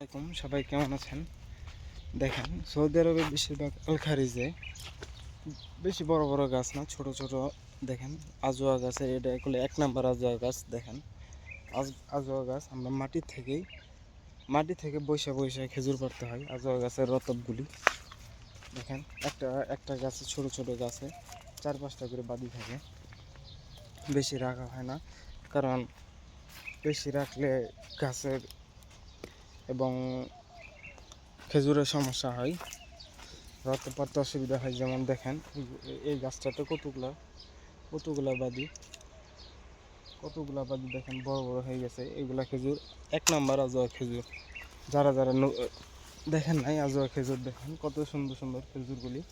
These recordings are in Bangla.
আসসালামাইকুম সবাই কেমন আছেন? দেখেন, সৌদি আরবে বেশিরভাগ আলখারিজে বেশি বড় বড় গাছ না, ছোট ছোট, দেখেন, আজোয়া গাছের এটা এগুলো এক নাম্বার আজোয়া গাছ, দেখেন। আজ- আজোয়া গাছ, আমরা মাটি থেকেই, মাটি থেকে বৈশা বৈশা খেজুর পাড়তে হয়, আজোয়া গাছের রতবগুলি। দেখেন, একটা একটা গাছে ছোট ছোট গাছে চার পাঁচটা করে বাদি থাকে। বেশি রাখা হয় না, কারণ বেশি রাখলে গাছের এবং খেজুরের সমস্যা হয়। রক্ত অসুবিধা হয়, যেমন দেখেন, এই- গাছটাতে কতগুলা কতগুলা বাদি কতগুলা বাদি দেখেন, বড় বড় হয়ে গেছে। এগুলা খেজুর, এক নাম্বার আজোয়া খেজুর। যারা যারা দেখেন নাই আজোয়া খেজুর, দেখেন কত সুন্দর সুন্দর খেজুরগুলি।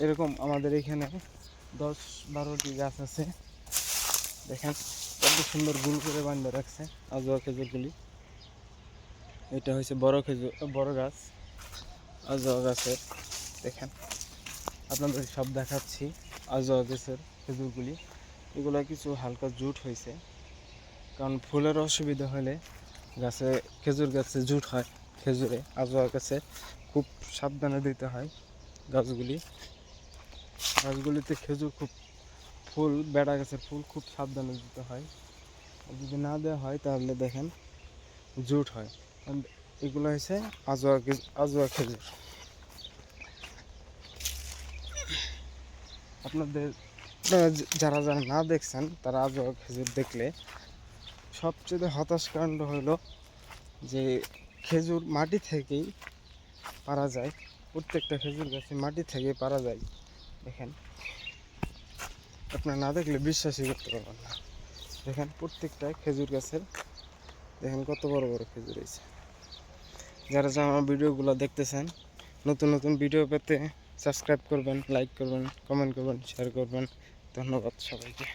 এরকম আমাদের এখানে দশ বারোটি গাছ আছে। দেখেন, কত সুন্দর গুল করে বান্ধে রাখছে আজোয়া খেজুরগুলি। এটা হচ্ছে বড় খেজুর বড় গাছ, আজোয়া গাছের, দেখেন। আপনাদের সব দেখাচ্ছি আজোয়া গাছের খেজুরগুলি। এগুলো কিছু হালকা জুট হয়েছে কারণ ফুলের অসুবিধা হলে গাছে, খেজুর গাছে জুট হয় খেজুরে। আজোয়া গাছে খুব সাবধানে দিতে হয় গাছগুলি। গাছগুলিতে খেজুর খুব ফুল, বেড়া গাছের ফুল খুব সাবধানে দিতে হয়। যদি না দেওয়া হয় তাহলে দেখেন জুট হয়। এগুলো হচ্ছে আজোয়া আজোয়া খেজুর। আপনাদের যারা যারা না দেখছেন, তারা আজোয়া খেজুর দেখলে সবচেয়ে হতাশ কাণ্ড হলো যে খেজুর মাটি থেকেই পারা যায়। প্রত্যেকটা খেজুর গাছে মাটি থেকেই পারা যায়। দেখেন। আপনারা না দেখলে বিশ্বাসই করতে পারবেন না। দেখেন, প্রত্যেকটা খেজুর গাছের দেখেন কত বড় বড় খেজুর হয়েছে যারা যারা আমার ভিডিওগুলো দেখতেছেন, নতুন নতুন ভিডিও পেতে সাবস্ক্রাইব করবেন লাইক করবেন কমেন্ট করবেন শেয়ার করবেন। ধন্যবাদ সবাইকে।